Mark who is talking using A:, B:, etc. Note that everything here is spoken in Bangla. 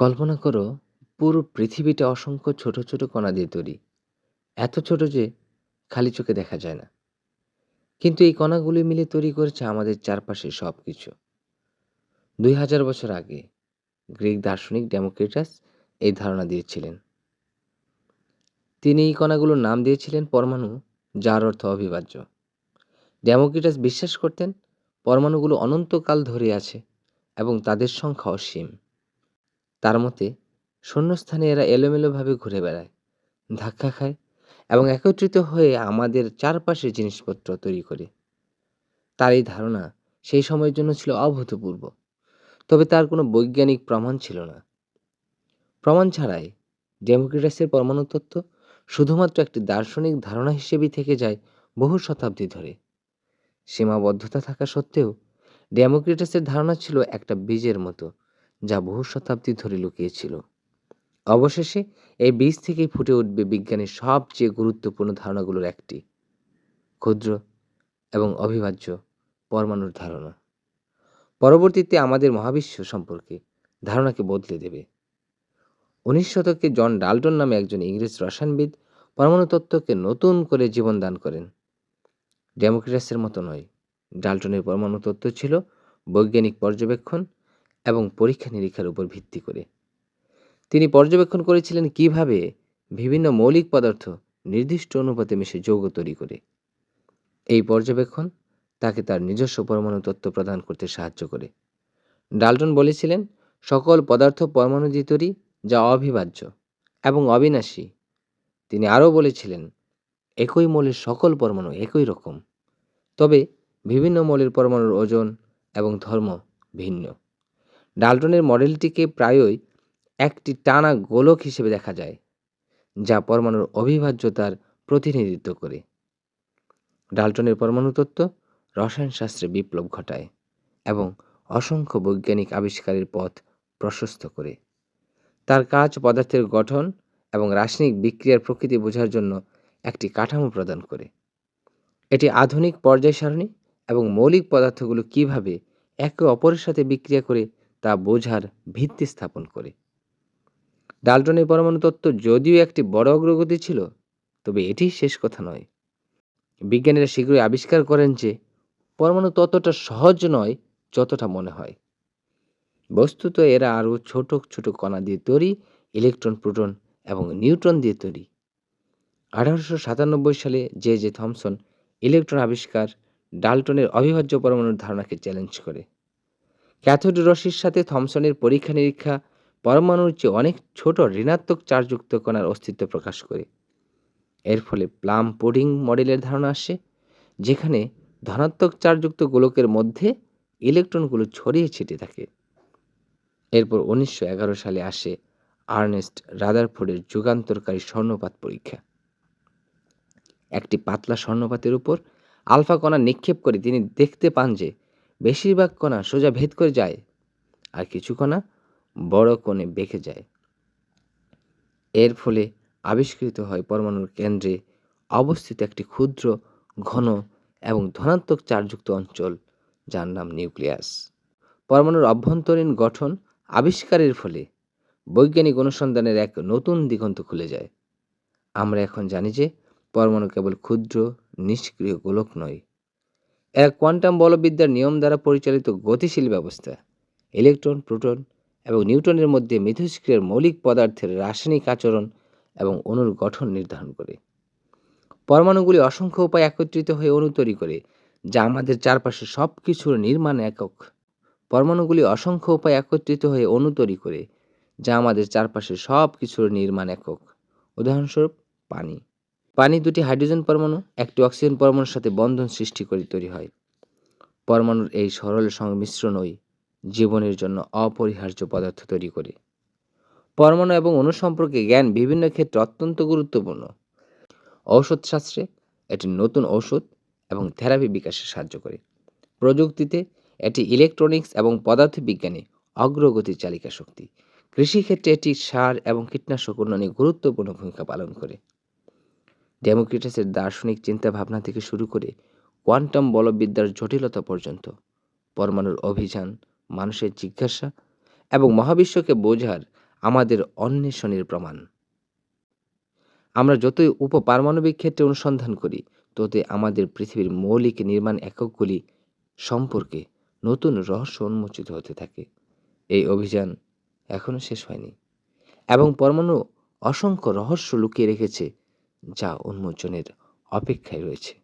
A: কল্পনা করো, পুরো পৃথিবীটা অসংখ্য ছোট ছোট কণা দিয়ে তৈরি। এত ছোট যে খালি চোখে দেখা যায় না। কিন্তু এই কণাগুলি মিলে তৈরি করেছে আমাদের চারপাশে সব কিছু দুই হাজার বছর আগে গ্রিক দার্শনিক ডেমোক্রেটাস এই ধারণা দিয়েছিলেন। তিনি এই কণাগুলোর নাম দিয়েছিলেন পরমাণু, যার অর্থ অবিভাজ্য। ডেমোক্রেটাস বিশ্বাস করতেন, পরমাণুগুলো অনন্তকাল ধরে আছে এবং তাদের সংখ্যা অসীম। তার মতে, শূন্যস্থানে এরা এলোমেলোভাবে ঘুরে বেড়ায়, ধাক্কা খায় এবং একত্রিত হয়ে আমাদের চারপাশের জিনিসপত্র তৈরি করে। তার এই ধারণা সেই সময়ের জন্য ছিল অভূতপূর্ব, তবে তার কোনো বৈজ্ঞানিক প্রমাণ ছিল না। প্রমাণ ছাড়াই ডেমোক্রেটাসের পরমাণু তত্ত্ব শুধুমাত্র একটি দার্শনিক ধারণা হিসেবেই থেকে যায় বহু শতাব্দী ধরে। সীমাবদ্ধতা থাকা সত্ত্বেও ডেমোক্রেটাসের ধারণা ছিল একটা বীজের মতো যা বহু শতাব্দী ধরে লুকিয়েছিল। অবশেষে এই বীজ থেকেই ফুটে উঠবে বিজ্ঞানের সবচেয়ে গুরুত্বপূর্ণ ধারণাগুলোর একটি, ক্ষুদ্র এবং অবিভাজ্য পরমাণুর ধারণা। পরবর্তীতে আমাদের মহাবিশ্ব সম্পর্কে ধারণাকে বদলে দেবে। উনিশ শতকে জন ডাল্টন নামে একজন ইংরেজ রসায়নবিদ পরমাণু তত্ত্বকে নতুন করে জীবন দান করেন। ডেমোক্রেটাসের মতো নয়, ডাল্টনের পরমাণু তত্ত্ব ছিল বৈজ্ঞানিক পর্যবেক্ষণ এবং পরীক্ষা নিরীক্ষার উপর ভিত্তি করে। তিনি পর্যবেক্ষণ করেছিলেন কীভাবে বিভিন্ন মৌলিক পদার্থ নির্দিষ্ট অনুপাতে মিশে যৌগ তৈরি করে। এই পর্যবেক্ষণ তাকে তার নিজস্ব পরমাণু তত্ত্ব প্রদান করতে সাহায্য করে। ডাল্টন বলেছিলেন, সকল পদার্থ পরমাণু দিয়ে তৈরি, যা অবিভাজ্য এবং অবিনাশী। তিনি আরও বলেছিলেন, একই মৌলের সকল পরমাণু একই রকম, তবে বিভিন্ন মৌলের পরমাণুর ওজন এবং ধর্ম ভিন্ন। ডাল্টনের মডেলটিকে প্রায়ই একটি টানা গোলক হিসেবে দেখা যায়, যা পরমাণুর অবিভাজ্যতার প্রতিনিধিত্ব করে। ডাল্টনের পরমাণু তত্ত্ব রসায়নশাস্ত্রে বিপ্লব ঘটায় এবং অসংখ্য বৈজ্ঞানিক আবিষ্কারের পথ প্রশস্ত করে। তার কাজ পদার্থের গঠন এবং রাসায়নিক বিক্রিয়ার প্রকৃতি বোঝার জন্য একটি কাঠামো প্রদান করে। এটি আধুনিক পর্যায় সারণী এবং মৌলিক পদার্থগুলো কীভাবে একে অপরের সাথে বিক্রিয়া করে তা বোঝার ভিত্তি স্থাপন করে। ডাল্টনের পরমাণু তত্ত্ব যদিও একটি বড় অগ্রগতি ছিল, তবে এটি শেষ কথা নয়। বিজ্ঞানীরা শীঘ্রই আবিষ্কার করেন যে পরমাণু ততটা সহজ নয়, যতটা মনে হয়। বস্তুত এরা আরও ছোট ছোট কণা দিয়ে তৈরি, ইলেকট্রন, প্রোটন এবং নিউট্রন দিয়ে তৈরি। আঠারোশো সাতানব্বই সালে জে জে থমসন ইলেকট্রন আবিষ্কার ডাল্টনের অবিভাজ্য পরমাণুর ধারণাকে চ্যালেঞ্জ করে। ক্যাথোড রশ্মির সাথে থমসনের পরীক্ষা নিরীক্ষা পরমাণুর চেয়ে অনেক ছোট ঋণাত্মক চার্জযুক্ত কণার অস্তিত্ব প্রকাশ করে। এর ফলে প্লাম পুডিং মডেলের ধারণা আসে, যেখানে ধনাত্মক চার্জযুক্ত গোলকের মধ্যে ইলেকট্রনগুলো ছড়িয়ে ছিটে থাকে। এরপর উনিশশো এগারো সালে আসে আর্নেস্ট রাদারফোর্ডের যুগান্তরকারী স্বর্ণপাত পরীক্ষা। একটি পাতলা স্বর্ণপাতের উপর আলফা কণা নিক্ষেপ করে তিনি দেখতে পান যে বেশিরভাগ কণা সোজা ভেদ করে যায়, আর কিছু কণা বড় কোণে বেঁকে যায়। এর ফলে আবিষ্কৃত হয় পরমাণুর কেন্দ্রে অবস্থিত একটি ক্ষুদ্র, ঘন এবং ধনাত্মক চারযুক্ত অঞ্চল, যার নাম নিউক্লিয়াস। পরমাণুর অভ্যন্তরীণ গঠন আবিষ্কারের ফলে বৈজ্ঞানিক অনুসন্ধানের এক নতুন দিগন্ত খুলে যায়। আমরা এখন জানি যে পরমাণু কেবল ক্ষুদ্র, নিষ্ক্রিয় গোলক নয় এরা কোয়ান্টাম বলবিদ্যার নিয়ম দ্বারা পরিচালিত গতিশীল ব্যবস্থা। ইলেকট্রন, প্রোটন এবং নিউটনের মধ্যে মিথস্ক্রিয়ার মৌলিক পদার্থের রাসায়নিক আচরণ এবং অণুর গঠন নির্ধারণ করে। পরমাণুগুলি অসংখ্য উপায় একত্রিত হয়ে অণু তৈরি করে, যা আমাদের চারপাশে সব কিছুর নির্মাণ একক। পরমাণুগুলি অসংখ্য উপায় একত্রিত হয়ে অণু তৈরি করে, যা আমাদের চারপাশে সব কিছুর নির্মাণ একক। উদাহরণস্বরূপ, পানি। পানি দুটি হাইড্রোজেন পরমাণু, একটি অক্সিজেন পরমাণুর সাথে বন্ধন সৃষ্টি করে তৈরি হয়। পরমাণুর এই সরল সংমিশ্রণই জীবনের জন্য অপরিহার্য পদার্থ তৈরি করে। পরমাণু এবং অণু সম্পর্কে জ্ঞান বিভিন্ন ক্ষেত্রে অত্যন্ত গুরুত্বপূর্ণ। ঔষধশাস্ত্রে এটি নতুন ঔষধ এবং থেরাপি বিকাশে সাহায্য করে। প্রযুক্তিতে এটি ইলেকট্রনিক্স এবং পদার্থবিজ্ঞানে অগ্রগতির চালিকা শক্তি কৃষিক্ষেত্রে এটি সার এবং কীটনাশক উন্নয়নে গুরুত্বপূর্ণ ভূমিকা পালন করে। ডেমোক্রিটাসের দার্শনিক চিন্তাভাবনা থেকে শুরু করে কোয়ান্টাম বলবিদ্যার জটিলতা পর্যন্ত, পরমাণুর অভিযান, মানুষের জিজ্ঞাসা এবং মহাবিশ্বকে বোঝার আমাদের অন্বেষণের প্রমাণ। আমরা যতই উপপারমাণবিক ক্ষেত্রে অনুসন্ধান করি, ততই আমাদের পৃথিবীর মৌলিক নির্মাণ এককগুলি সম্পর্কে নতুন রহস্য উন্মোচিত হতে থাকে। এই অভিযান এখনও শেষ হয়নি এবং পরমাণু অসংখ্য রহস্য লুকিয়ে রেখেছে যা উন্মোচনের অপেক্ষায় রয়েছে।